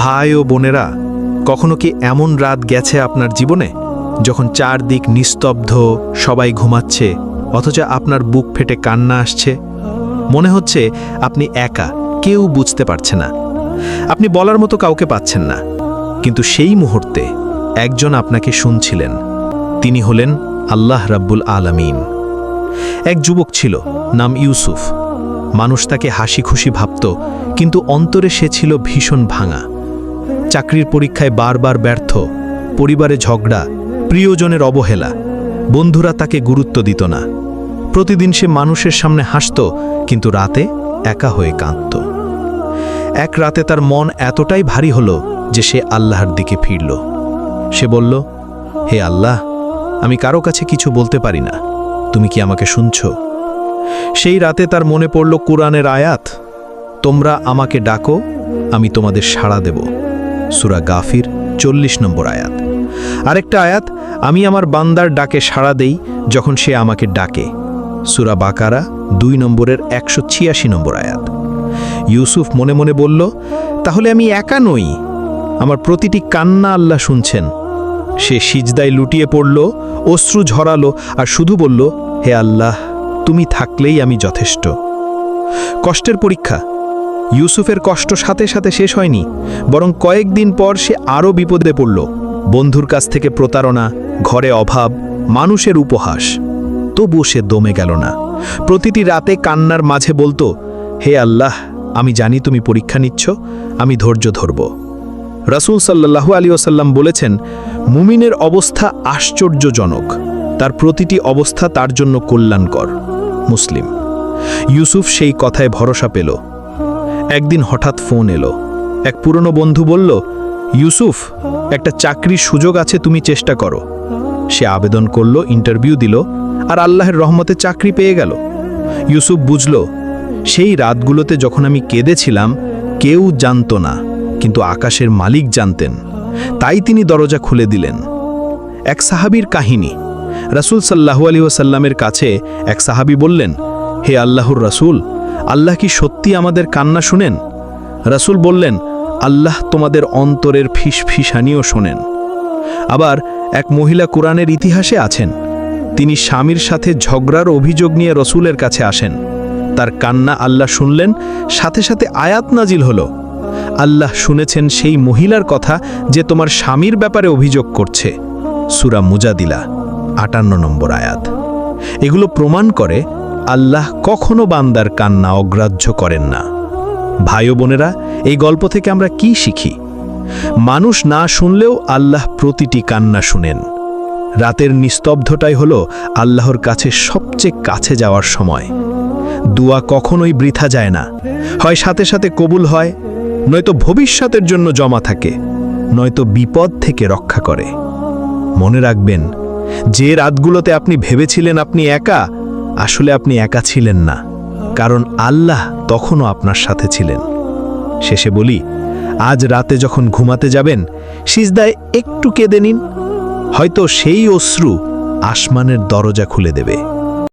ভাই ও বোনেরা, কখনো কি এমন রাত গেছে আপনার জীবনে যখন চারদিক নিস্তব্ধ, সবাই ঘুমাচ্ছে, অথচ আপনার বুক ফেটে কান্না আসছে? মনে হচ্ছে আপনি একা, কেউ বুঝতে পারছে না। আপনি বলার মতো কাউকে পাচ্ছেন না। কিন্তু সেই মুহূর্তে একজন আপনাকে শুনছিলেন। তিনি হলেন আল্লাহ রাব্বুল আলামিন। এক যুবক ছিল, নাম ইউসুফ। মানুষ তাকে হাসি খুশি ভাবত, কিন্তু অন্তরে সে ছিল ভীষণ ভাঙা। চাকরির পরীক্ষায় বারবার ব্যর্থ, পরিবারে ঝগড়া, প্রিয়জনের অবহেলা, বন্ধুরা তাকে গুরুত্ব দিত না। প্রতিদিন সে মানুষের সামনে হাসত, কিন্তু রাতে একা হয়ে কাঁদত। এক রাতে তার মন এতটাই ভারী হলো যে সে আল্লাহর দিকে ফিরল। সে বলল, হে আল্লাহ, আমি কারও কাছে কিছু বলতে পারি না। তুমি কি আমাকে শুনছ? সেই রাতে তার মনে পড়ল কোরআনের আয়াত, তোমরা আমাকে ডাকো, আমি তোমাদের সাড়া দেব। সুরা গাফির চল্লিশ নম্বর আয়াত। আরেকটা আয়াত, আমি আমার বান্দার ডাকে সাড়া দেই যখন সে আমাকে ডাকে। সুরা বাকারা দুই নম্বরের একশো ছিয়াশি নম্বর আয়াত। ইউসুফ মনে মনে বলল, তাহলে আমি একা নই। আমার প্রতিটি কান্না আল্লাহ শুনছেন। সে সিজদায় লুটিয়ে পড়ল, অশ্রু ঝরালো আর শুধু বলল, হে আল্লাহ, তুমি থাকলেই আমি যথেষ্ট। কষ্টের পরীক্ষা ইউসুফের কষ্ট সাথে সাথে শেষ হয়নি, বরং কয়েকদিন পর সে আরও বিপদে পড়ল। বন্ধুর কাছ থেকে প্রতারণা, ঘরে অভাব, মানুষের উপহাস। তবুও সে দমে গেল না। প্রতিটি রাতে কান্নার মাঝে বলতো, হে আল্লাহ, আমি জানি তুমি পরীক্ষা নিচ্ছ, আমি ধৈর্য ধরব। রাসূল সাল্লাহু আলী ওসাল্লাম বলেছেন, মুমিনের অবস্থা আশ্চর্যজনক, তার প্রতিটি অবস্থা তার জন্য কল্যাণকর। মুসলিম। ইউসুফ সেই কথায় ভরসা পেল। একদিন হঠাৎ ফোন এলো। এক পুরনো বন্ধু বলল, ইউসুফ, একটা চাকরির সুযোগ আছে, তুমি চেষ্টা করো। সে আবেদন করল, ইন্টারভিউ দিল, আর আল্লাহের রহমতে চাকরি পেয়ে গেল। ইউসুফ বুঝল, সেই রাতগুলোতে যখন আমি কেঁদেছিলাম, কেউ জানতো না, কিন্তু আকাশের মালিক জানতেন। তাই তিনি দরজা খুলে দিলেন। এক সাহাবীর কাহিনী। রাসূল সাল্লাহু আলী ওসাল্লামের কাছে এক সাহাবী বললেন, হে আল্লাহর রাসূল আল্লাহ কি সত্যি আমাদের কান্না শুনেন? রাসূল বললেন, আল্লাহ তোমাদের অন্তরের ফিস ফিসানিও শোনেন। আবার এক মহিলা কোরআনের ইতিহাসে আছেন। তিনি স্বামীর সাথে ঝগড়ার অভিযোগ নিয়ে রসুলের কাছে আসেন। তার কান্না আল্লাহ শুনলেন, সাথে সাথে আয়াত নাজিল হলো। আল্লাহ শুনেছেন সেই মহিলার কথা যে তোমার স্বামীর ব্যাপারে অভিযোগ করছে। সুরা মুজাদিলা, আটান্ন নম্বর আয়াত। এগুলো প্রমাণ করে আল্লাহ কখনো বান্দার কান্না অগ্রাহ্য করেন না। ভাই বোনেরা, এই গল্প থেকে আমরা কি শিখি? মানুষ না শুনলেও আল্লাহ প্রতিটি কান্না শুনেন। রাতের নিস্তব্ধটাই হল আল্লাহর কাছে সবচেয়ে কাছে যাওয়ার সময়। দুয়া কখনোই বৃথা যায় না। হয় সাথে সাথে কবুল হয়, নয়তো ভবিষ্যতের জন্য জমা থাকে, নয়তো বিপদ থেকে রক্ষা করে। মনে রাখবেন, যে রাতগুলোতে আপনি ভেবেছিলেন আপনি একা আসলে আপনি একা ছিলেন না, কারণ আল্লাহ তখনও আপনার সাথে ছিলেন। শেষে বলি, আজ রাতে যখন ঘুমাতে যাবেন, সিজদায় একটু কেঁদে নিন, হয়তো সেই অশ্রু আসমানের দরজা খুলে দেবে।